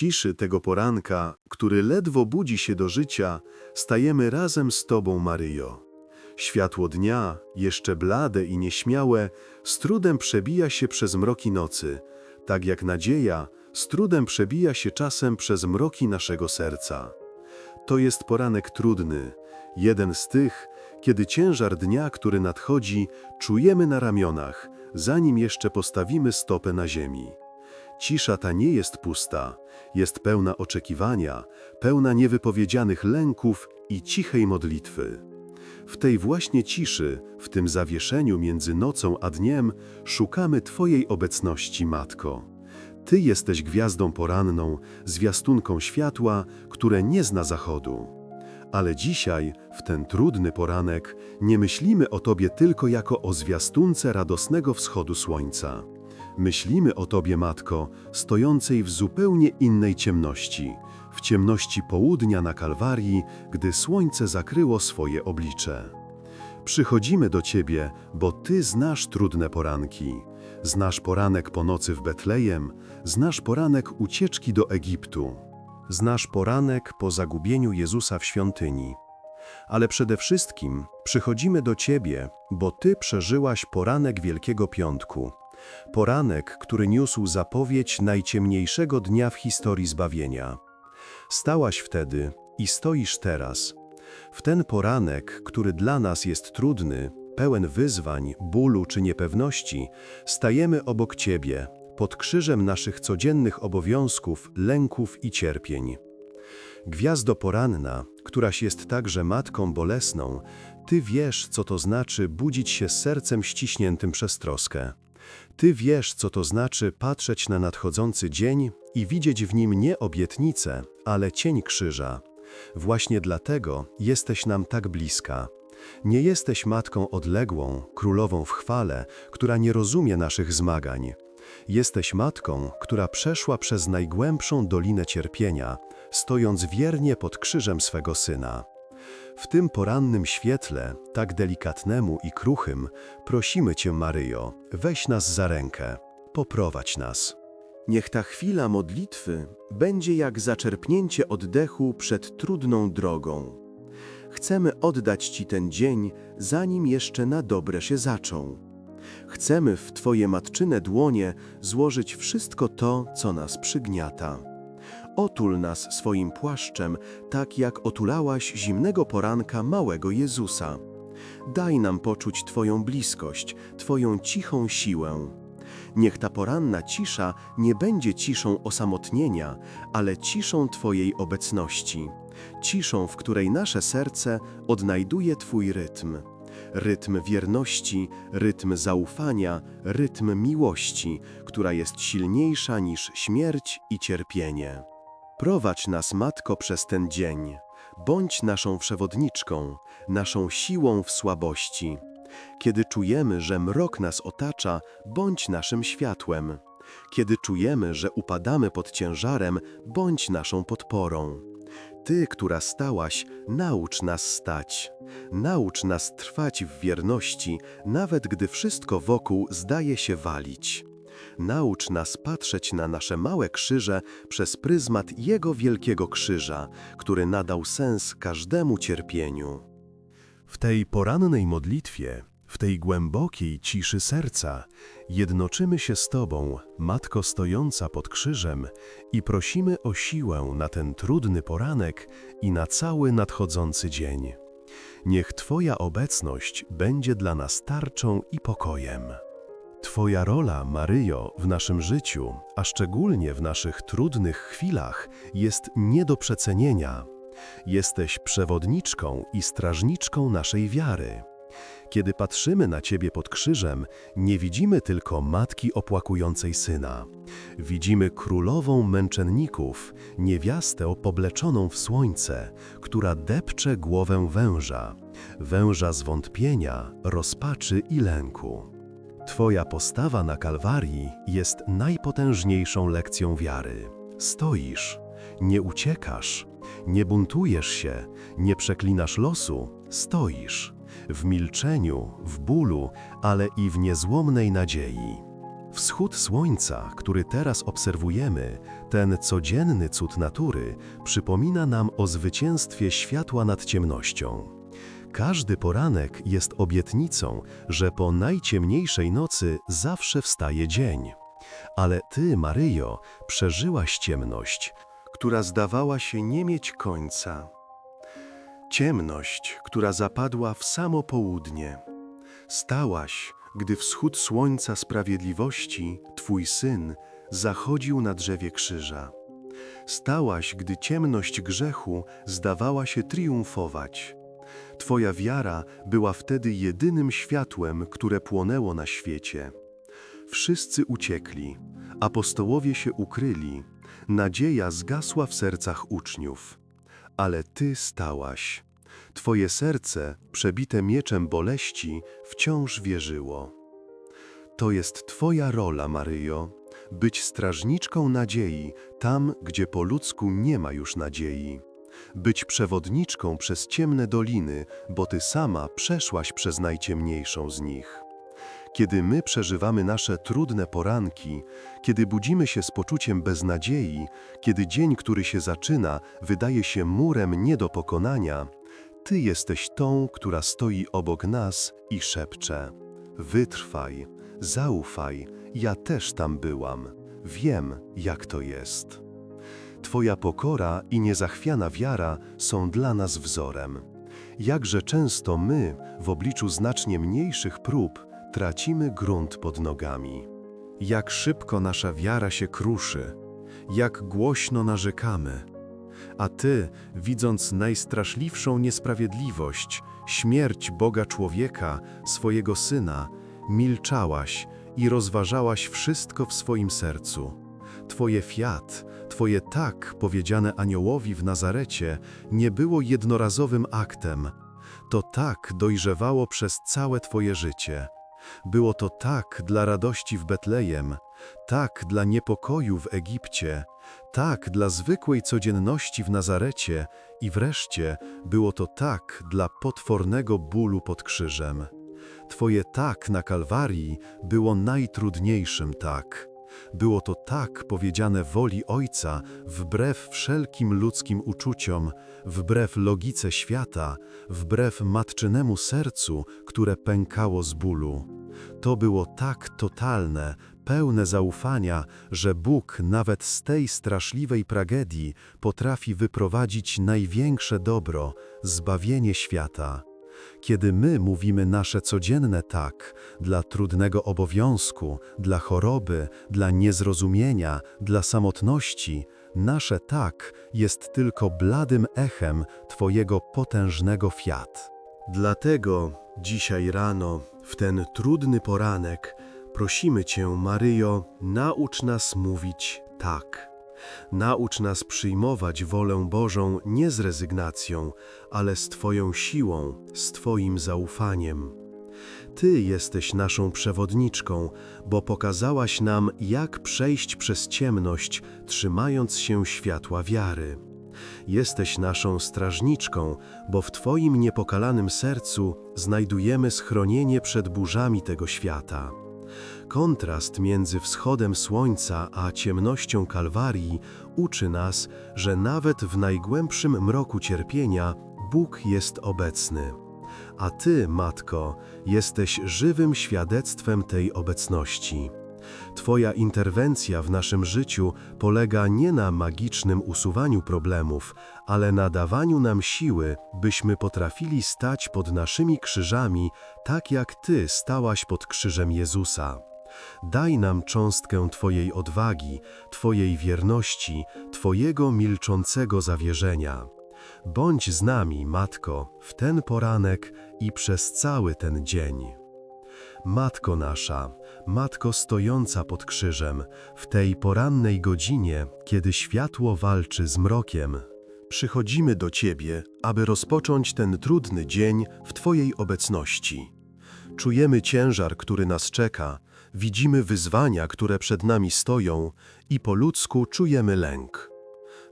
ciszy tego poranka, który ledwo budzi się do życia, stajemy razem z Tobą, Maryjo. Światło dnia, jeszcze blade i nieśmiałe, z trudem przebija się przez mroki nocy, tak jak nadzieja z trudem przebija się czasem przez mroki naszego serca. To jest poranek trudny, jeden z tych, kiedy ciężar dnia, który nadchodzi, czujemy na ramionach, zanim jeszcze postawimy stopę na ziemi. Cisza ta nie jest pusta, jest pełna oczekiwania, pełna niewypowiedzianych lęków i cichej modlitwy. W tej właśnie ciszy, w tym zawieszeniu między nocą a dniem, szukamy Twojej obecności, Matko. Ty jesteś gwiazdą poranną, zwiastunką światła, które nie zna zachodu. Ale dzisiaj, w ten trudny poranek, nie myślimy o Tobie tylko jako o zwiastunce radosnego wschodu słońca. Myślimy o Tobie, Matko, stojącej w zupełnie innej ciemności, w ciemności południa na Kalwarii, gdy słońce zakryło swoje oblicze. Przychodzimy do Ciebie, bo Ty znasz trudne poranki. Znasz poranek po nocy w Betlejem, znasz poranek ucieczki do Egiptu. Znasz poranek po zagubieniu Jezusa w świątyni. Ale przede wszystkim przychodzimy do Ciebie, bo Ty przeżyłaś poranek Wielkiego Piątku. Poranek, który niósł zapowiedź najciemniejszego dnia w historii zbawienia. Stałaś wtedy i stoisz teraz. W ten poranek, który dla nas jest trudny, pełen wyzwań, bólu czy niepewności, stajemy obok Ciebie, pod krzyżem naszych codziennych obowiązków, lęków i cierpień. Gwiazdo poranna, któraś jest także matką bolesną, Ty wiesz, co to znaczy budzić się z sercem ściśniętym przez troskę. Ty wiesz, co to znaczy patrzeć na nadchodzący dzień i widzieć w nim nie obietnicę, ale cień krzyża. Właśnie dlatego jesteś nam tak bliska. Nie jesteś matką odległą, królową w chwale, która nie rozumie naszych zmagań. Jesteś matką, która przeszła przez najgłębszą dolinę cierpienia, stojąc wiernie pod krzyżem swego syna. W tym porannym świetle, tak delikatnemu i kruchym, prosimy Cię, Maryjo, weź nas za rękę, poprowadź nas. Niech ta chwila modlitwy będzie jak zaczerpnięcie oddechu przed trudną drogą. Chcemy oddać Ci ten dzień, zanim jeszcze na dobre się zaczął. Chcemy w Twoje matczyne dłonie złożyć wszystko to, co nas przygniata. Otul nas swoim płaszczem, tak jak otulałaś zimnego poranka małego Jezusa. Daj nam poczuć Twoją bliskość, Twoją cichą siłę. Niech ta poranna cisza nie będzie ciszą osamotnienia, ale ciszą Twojej obecności. Ciszą, w której nasze serce odnajduje Twój rytm. Rytm wierności, rytm zaufania, rytm miłości, która jest silniejsza niż śmierć i cierpienie. Prowadź nas, Matko, przez ten dzień. Bądź naszą przewodniczką, naszą siłą w słabości. Kiedy czujemy, że mrok nas otacza, bądź naszym światłem. Kiedy czujemy, że upadamy pod ciężarem, bądź naszą podporą. Ty, która stałaś, naucz nas stać. Naucz nas trwać w wierności, nawet gdy wszystko wokół zdaje się walić. Naucz nas patrzeć na nasze małe krzyże przez pryzmat Jego wielkiego krzyża, który nadał sens każdemu cierpieniu. W tej porannej modlitwie, w tej głębokiej ciszy serca, jednoczymy się z Tobą, Matko stojąca pod krzyżem, i prosimy o siłę na ten trudny poranek i na cały nadchodzący dzień. Niech Twoja obecność będzie dla nas tarczą i pokojem. Twoja rola, Maryjo, w naszym życiu, a szczególnie w naszych trudnych chwilach, jest nie do przecenienia. Jesteś przewodniczką i strażniczką naszej wiary. Kiedy patrzymy na Ciebie pod krzyżem, nie widzimy tylko matki opłakującej syna. Widzimy królową męczenników, niewiastę pobleczoną w słońce, która depcze głowę węża, węża zwątpienia, rozpaczy i lęku. Twoja postawa na Kalwarii jest najpotężniejszą lekcją wiary. Stoisz, nie uciekasz, nie buntujesz się, nie przeklinasz losu, stoisz w milczeniu, w bólu, ale i w niezłomnej nadziei. Wschód słońca, który teraz obserwujemy, ten codzienny cud natury, przypomina nam o zwycięstwie światła nad ciemnością. Każdy poranek jest obietnicą, że po najciemniejszej nocy zawsze wstaje dzień. Ale ty, Maryjo, przeżyłaś ciemność, która zdawała się nie mieć końca. Ciemność, która zapadła w samo południe. Stałaś, gdy wschód słońca sprawiedliwości, Twój syn, zachodził na drzewie krzyża. Stałaś, gdy ciemność grzechu zdawała się triumfować. Twoja wiara była wtedy jedynym światłem, które płonęło na świecie. Wszyscy uciekli, apostołowie się ukryli, nadzieja zgasła w sercach uczniów. Ale Ty stałaś. Twoje serce, przebite mieczem boleści, wciąż wierzyło. To jest Twoja rola, Maryjo, być strażniczką nadziei tam, gdzie po ludzku nie ma już nadziei. Być przewodniczką przez ciemne doliny, bo Ty sama przeszłaś przez najciemniejszą z nich. Kiedy my przeżywamy nasze trudne poranki, kiedy budzimy się z poczuciem beznadziei, kiedy dzień, który się zaczyna, wydaje się murem nie do pokonania, Ty jesteś tą, która stoi obok nas i szepcze: Wytrwaj, zaufaj, ja też tam byłam, wiem, jak to jest. Twoja pokora i niezachwiana wiara są dla nas wzorem. Jakże często my, w obliczu znacznie mniejszych prób, tracimy grunt pod nogami. Jak szybko nasza wiara się kruszy, jak głośno narzekamy. A Ty, widząc najstraszliwszą niesprawiedliwość, śmierć Boga człowieka, swojego Syna, milczałaś i rozważałaś wszystko w swoim sercu. Twoje fiat, Twoje tak powiedziane aniołowi w Nazarecie nie było jednorazowym aktem. To tak dojrzewało przez całe Twoje życie. Było to tak dla radości w Betlejem, tak dla niepokoju w Egipcie, tak dla zwykłej codzienności w Nazarecie i wreszcie było to tak dla potwornego bólu pod krzyżem. Twoje tak na Kalwarii było najtrudniejszym tak. Było to tak powiedziane woli Ojca, wbrew wszelkim ludzkim uczuciom, wbrew logice świata, wbrew matczynemu sercu, które pękało z bólu. To było tak totalne, pełne zaufania, że Bóg nawet z tej straszliwej tragedii potrafi wyprowadzić największe dobro, zbawienie świata. Kiedy my mówimy nasze codzienne tak, dla trudnego obowiązku, dla choroby, dla niezrozumienia, dla samotności, nasze tak jest tylko bladym echem Twojego potężnego fiat. Dlatego dzisiaj rano, w ten trudny poranek, prosimy Cię, Maryjo, naucz nas mówić tak. Naucz nas przyjmować wolę Bożą nie z rezygnacją, ale z Twoją siłą, z Twoim zaufaniem. Ty jesteś naszą przewodniczką, bo pokazałaś nam, jak przejść przez ciemność, trzymając się światła wiary. Jesteś naszą strażniczką, bo w Twoim niepokalanym sercu znajdujemy schronienie przed burzami tego świata. Kontrast między wschodem słońca a ciemnością Kalwarii uczy nas, że nawet w najgłębszym mroku cierpienia Bóg jest obecny. A Ty, Matko, jesteś żywym świadectwem tej obecności. Twoja interwencja w naszym życiu polega nie na magicznym usuwaniu problemów, ale na dawaniu nam siły, byśmy potrafili stać pod naszymi krzyżami, tak jak Ty stałaś pod krzyżem Jezusa. Daj nam cząstkę Twojej odwagi, Twojej wierności, Twojego milczącego zawierzenia. Bądź z nami, Matko, w ten poranek i przez cały ten dzień. Matko nasza, Matko stojąca pod krzyżem, w tej porannej godzinie, kiedy światło walczy z mrokiem, przychodzimy do Ciebie, aby rozpocząć ten trudny dzień w Twojej obecności. Czujemy ciężar, który nas czeka, widzimy wyzwania, które przed nami stoją i po ludzku czujemy lęk.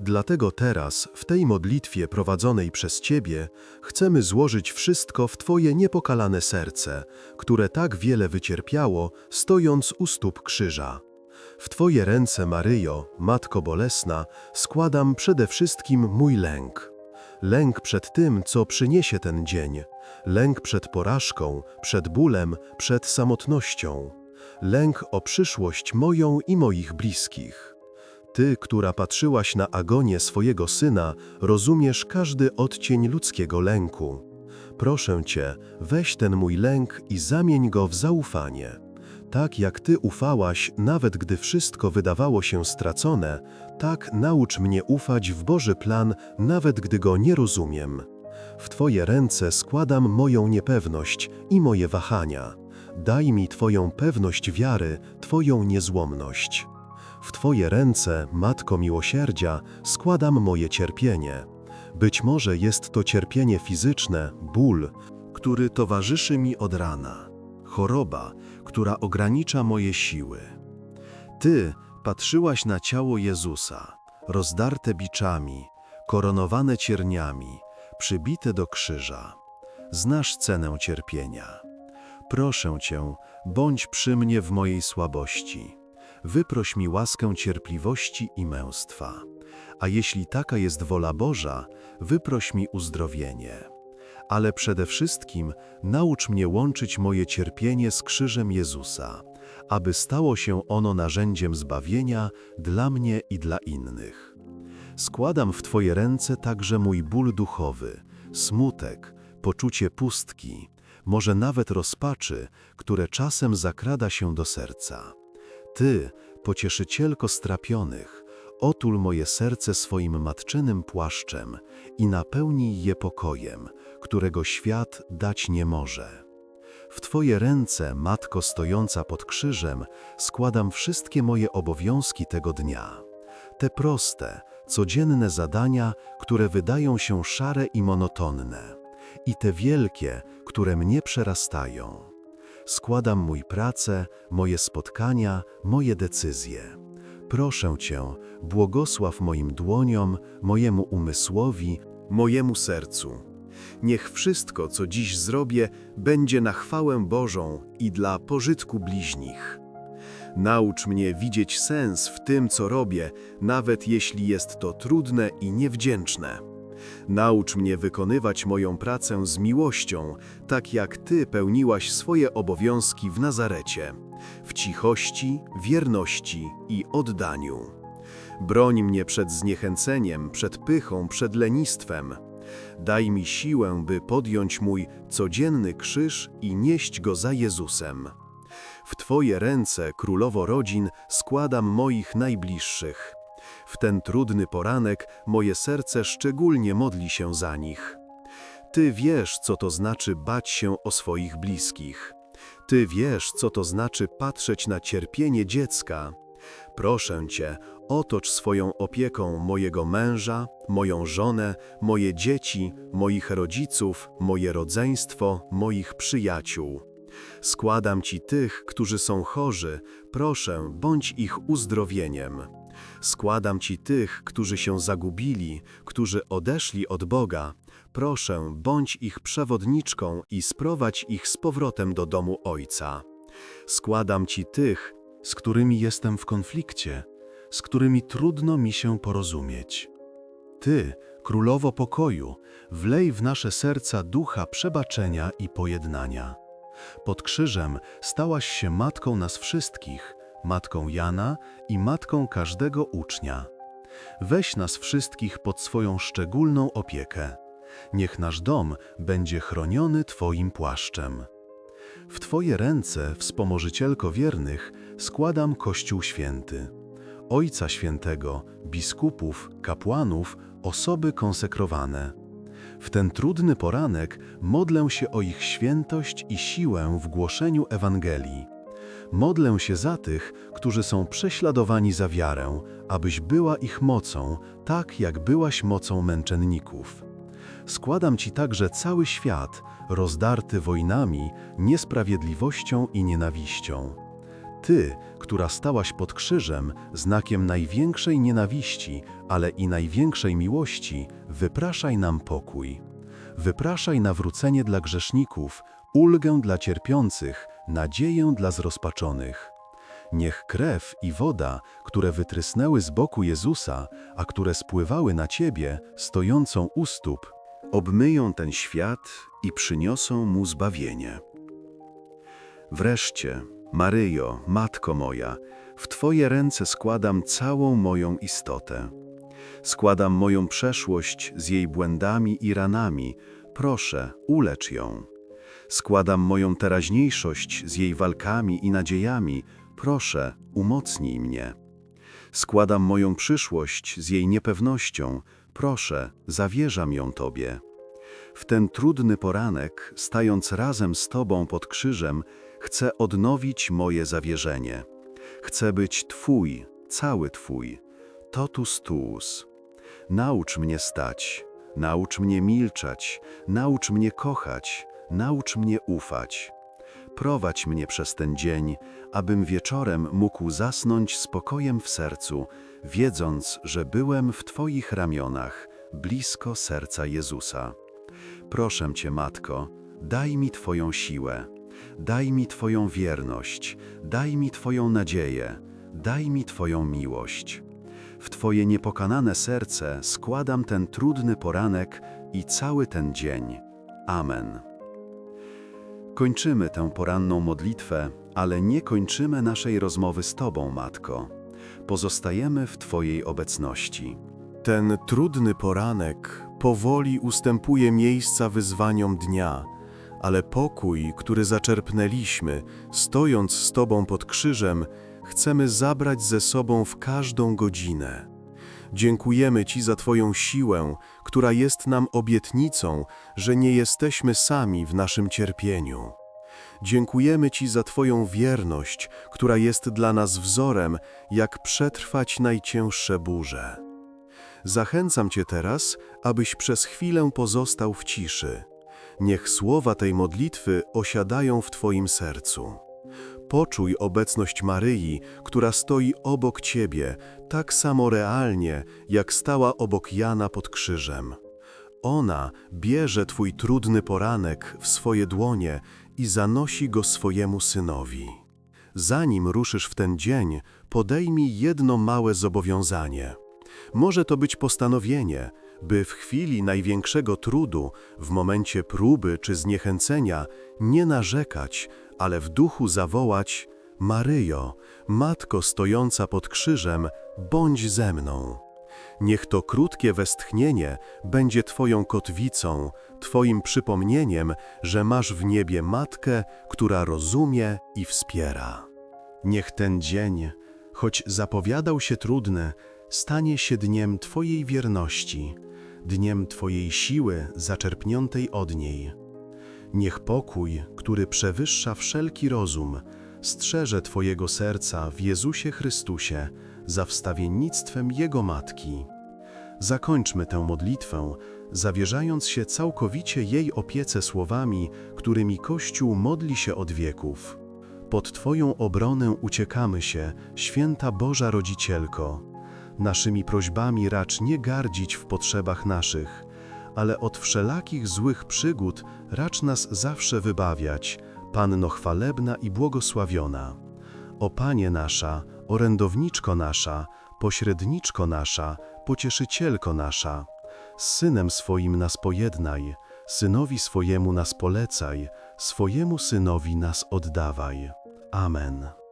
Dlatego teraz, w tej modlitwie prowadzonej przez Ciebie, chcemy złożyć wszystko w Twoje niepokalane serce, które tak wiele wycierpiało, stojąc u stóp krzyża. W Twoje ręce, Maryjo, Matko Bolesna, składam przede wszystkim mój lęk. Lęk przed tym, co przyniesie ten dzień. Lęk przed porażką, przed bólem, przed samotnością. Lęk o przyszłość moją i moich bliskich. Ty, która patrzyłaś na agonię swojego syna, rozumiesz każdy odcień ludzkiego lęku. Proszę Cię, weź ten mój lęk i zamień go w zaufanie. Tak jak Ty ufałaś, nawet gdy wszystko wydawało się stracone, tak naucz mnie ufać w Boży plan, nawet gdy go nie rozumiem. W Twoje ręce składam moją niepewność i moje wahania. Daj mi Twoją pewność wiary, Twoją niezłomność. W Twoje ręce, Matko Miłosierdzia, składam moje cierpienie. Być może jest to cierpienie fizyczne, ból, który towarzyszy mi od rana, choroba, która ogranicza moje siły. Ty patrzyłaś na ciało Jezusa, rozdarte biczami, koronowane cierniami, przybite do krzyża. Znasz cenę cierpienia. Proszę Cię, bądź przy mnie w mojej słabości. Wyproś mi łaskę cierpliwości i męstwa. A jeśli taka jest wola Boża, wyproś mi uzdrowienie. Ale przede wszystkim naucz mnie łączyć moje cierpienie z krzyżem Jezusa, aby stało się ono narzędziem zbawienia dla mnie i dla innych. Składam w Twoje ręce także mój ból duchowy, smutek, poczucie pustki, może nawet rozpaczy, które czasem zakrada się do serca. Ty, pocieszycielko strapionych, otul moje serce swoim matczynym płaszczem i napełnij je pokojem, którego świat dać nie może. W Twoje ręce, Matko stojąca pod krzyżem, składam wszystkie moje obowiązki tego dnia. Te proste, codzienne zadania, które wydają się szare i monotonne, i te wielkie, które mnie przerastają. Składam mój pracę, moje spotkania, moje decyzje. Proszę Cię, błogosław moim dłoniom, mojemu umysłowi, mojemu sercu. Niech wszystko, co dziś zrobię, będzie na chwałę Bożą i dla pożytku bliźnich. Naucz mnie widzieć sens w tym, co robię, nawet jeśli jest to trudne i niewdzięczne. Naucz mnie wykonywać moją pracę z miłością, tak jak Ty pełniłaś swoje obowiązki w Nazarecie, w cichości, wierności i oddaniu. Broń mnie przed zniechęceniem, przed pychą, przed lenistwem. Daj mi siłę, by podjąć mój codzienny krzyż i nieść go za Jezusem. W Twoje ręce, królowo rodzin, składam moich najbliższych. W ten trudny poranek moje serce szczególnie modli się za nich. Ty wiesz, co to znaczy bać się o swoich bliskich. Ty wiesz, co to znaczy patrzeć na cierpienie dziecka. Proszę Cię, otocz swoją opieką mojego męża, moją żonę, moje dzieci, moich rodziców, moje rodzeństwo, moich przyjaciół. Składam Ci tych, którzy są chorzy, proszę, bądź ich uzdrowieniem. Składam Ci tych, którzy się zagubili, którzy odeszli od Boga. Proszę, bądź ich przewodniczką i sprowadź ich z powrotem do domu Ojca. Składam Ci tych, z którymi jestem w konflikcie, z którymi trudno mi się porozumieć. Ty, Królowo Pokoju, wlej w nasze serca ducha przebaczenia i pojednania. Pod krzyżem stałaś się matką nas wszystkich, matką Jana i matką każdego ucznia. Weź nas wszystkich pod swoją szczególną opiekę. Niech nasz dom będzie chroniony Twoim płaszczem. W Twoje ręce, wspomożycielko wiernych, składam Kościół Święty. Ojca Świętego, biskupów, kapłanów, osoby konsekrowane. W ten trudny poranek modlę się o ich świętość i siłę w głoszeniu Ewangelii. Modlę się za tych, którzy są prześladowani za wiarę, abyś była ich mocą, tak jak byłaś mocą męczenników. Składam Ci także cały świat, rozdarty wojnami, niesprawiedliwością i nienawiścią. Ty, która stałaś pod krzyżem, znakiem największej nienawiści, ale i największej miłości, wypraszaj nam pokój. Wypraszaj nawrócenie dla grzeszników, ulgę dla cierpiących, nadzieję dla zrozpaczonych. Niech krew i woda, które wytrysnęły z boku Jezusa, a które spływały na Ciebie, stojącą u stóp, obmyją ten świat i przyniosą mu zbawienie. Wreszcie, Maryjo, Matko moja, w Twoje ręce składam całą moją istotę. Składam moją przeszłość z jej błędami i ranami, proszę, ulecz ją. Składam moją teraźniejszość z jej walkami i nadziejami, proszę, umocnij mnie. Składam moją przyszłość z jej niepewnością, proszę, zawierzam ją Tobie. W ten trudny poranek, stając razem z Tobą pod krzyżem, chcę odnowić moje zawierzenie. Chcę być Twój, cały Twój, totus tuus. Naucz mnie stać, naucz mnie milczeć, naucz mnie kochać, naucz mnie ufać. Prowadź mnie przez ten dzień, abym wieczorem mógł zasnąć spokojem w sercu, wiedząc, że byłem w Twoich ramionach, blisko serca Jezusa. Proszę Cię, Matko, daj mi Twoją siłę, daj mi Twoją wierność, daj mi Twoją nadzieję, daj mi Twoją miłość. W Twoje niepokanane serce składam ten trudny poranek i cały ten dzień. Amen. Kończymy tę poranną modlitwę, ale nie kończymy naszej rozmowy z Tobą, Matko. Pozostajemy w Twojej obecności. Ten trudny poranek powoli ustępuje miejsca wyzwaniom dnia, ale pokój, który zaczerpnęliśmy, stojąc z Tobą pod krzyżem, chcemy zabrać ze sobą w każdą godzinę. Dziękujemy Ci za Twoją siłę, która jest nam obietnicą, że nie jesteśmy sami w naszym cierpieniu. Dziękujemy Ci za Twoją wierność, która jest dla nas wzorem, jak przetrwać najcięższe burze. Zachęcam Cię teraz, abyś przez chwilę pozostał w ciszy. Niech słowa tej modlitwy osiadają w Twoim sercu. Poczuj obecność Maryi, która stoi obok Ciebie, tak samo realnie, jak stała obok Jana pod krzyżem. Ona bierze Twój trudny poranek w swoje dłonie i zanosi go swojemu synowi. Zanim ruszysz w ten dzień, podejmij jedno małe zobowiązanie. Może to być postanowienie, by w chwili największego trudu, w momencie próby czy zniechęcenia, nie narzekać, ale w duchu zawołać: Maryjo, matko stojąca pod krzyżem, bądź ze mną. Niech to krótkie westchnienie będzie Twoją kotwicą, Twoim przypomnieniem, że masz w niebie matkę, która rozumie i wspiera. Niech ten dzień, choć zapowiadał się trudny, stanie się dniem Twojej wierności, dniem Twojej siły zaczerpniętej od niej. Niech pokój, który przewyższa wszelki rozum, strzeże Twojego serca w Jezusie Chrystusie za wstawiennictwem Jego Matki. Zakończmy tę modlitwę, zawierzając się całkowicie jej opiece słowami, którymi Kościół modli się od wieków. Pod Twoją obronę uciekamy się, święta Boża Rodzicielko. Naszymi prośbami racz nie gardzić w potrzebach naszych, ale od wszelakich złych przygód racz nas zawsze wybawiać, Panno chwalebna i błogosławiona. O Panie nasza, orędowniczko nasza, pośredniczko nasza, pocieszycielko nasza, z Synem swoim nas pojednaj, Synowi swojemu nas polecaj, swojemu Synowi nas oddawaj. Amen.